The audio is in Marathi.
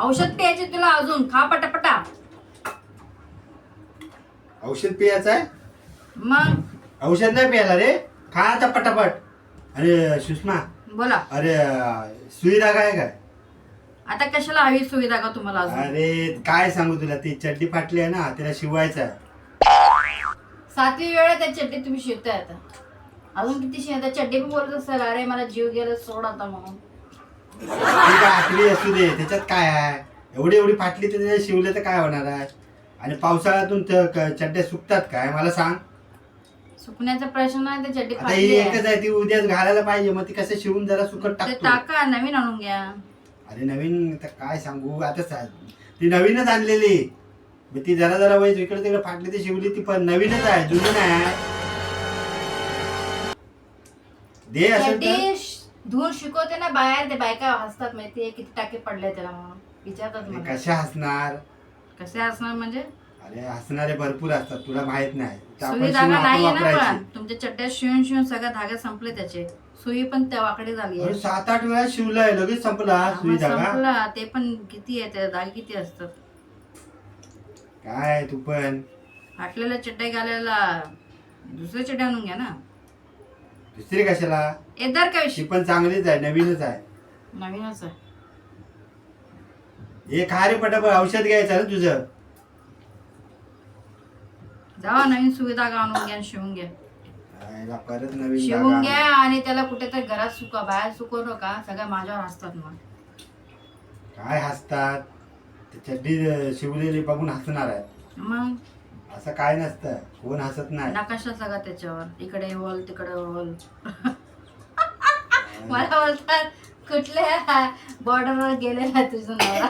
औषध प्यायचे तुला अजून. खा पटापटा. औषध पियाचं आहे? मग? औषध नाही प्यायला रे. खा आता पटापट. अरे सुषमा. बोला. अरे सुई धागा आहे काय? आता कशाला हवी सुविधा का तुम्हाला अजून? अरे काय सांगू तुला? ती चड्डी फाटली आहे ना तिला शिवायचं आहे. सातवी वेळा त्या चड्डी तुम्ही शिवताय आता. अजून किती शिवता चड्डी पण बोलत असेल. अरे मला जीव गेला सोड आता म्हणून. ती काय आखरी असू दे. त्याच्यात काय आहे? एवढी एवढी फाटली तर त्याच्यात शिवलं तर काय होणार आहे? आणि पावसाळ्यातून त- क- चड्ड्या सुकतात काय? मला सांग. सुकण्याचा प्रश्न नाही ते चड्डी आता ही फाटली आहे. एकच आहे ती उद्याच घालायला पाहिजे. मग ती कसं शिवून जरा सुकत ते टाकतो. टाका नवीन आणून घ्या. अरे नवीन आता काय सांगू? आता सा- ती नवीनच आणलेली. मग ती जरा जरा वय इकडे तिकडे फाटली ती शिवली ती पण नवीनच आहे जुनी नाही आहे. दे असेल तर. चड्डी धुवून शिकवते ना बाहेर ते बायका हसतात माहितीये किती टाके पडले त्याला म्हणून. विचारतात मला. कशा हसणार? कसे असणार म्हणजे? अरे हसणारे भरपूर असतात तुला माहीत नाही. तर आपण सुई शिवून धागा आपण नाहीये ना पण वापरायची तुमच्या चड्ड्या शिवून शिवून सगळ्या धागे संपले त्याचे. सुई पण तेव्हाकडे झाली अरे आहे. सात आठ वेळा शिवलाय लगेच संपला सुई धागा. संपला. ते पण किती आहे ते धागे किती असतात? काय तू पण. फाटलेल्या चड्ड्या घालायला दुसऱ्या चड्ड्या आणून घ्या ना. दुसरी कशाला? येदार का ती विषय? पण चांगलीच आहे नवीनच आहे. नवीनच आहे. हे खा रे पटापट औषध घ्यायचं ना तुझं. जावा नवीन सुविधा आणून घ्या आणि शिवून घ्या. आयला परत नवीन शिवून. घ्या आणि त्याला कुठेतरी घरात सुका बाहेर सुकवू नका. सगळ्या माझ्यावर हसतात मग. काय हसतात? ते चड्डी अं, शिवलेली बघून हसणार आहे मग? असं काय नसतं. कोण हसत नाही. नकाशा सगळा त्याच्यावर. इकडे वल तिकडे वल. मला बोलतात कुठल्या बॉर्डरवर गेलेला तुझा नवरा?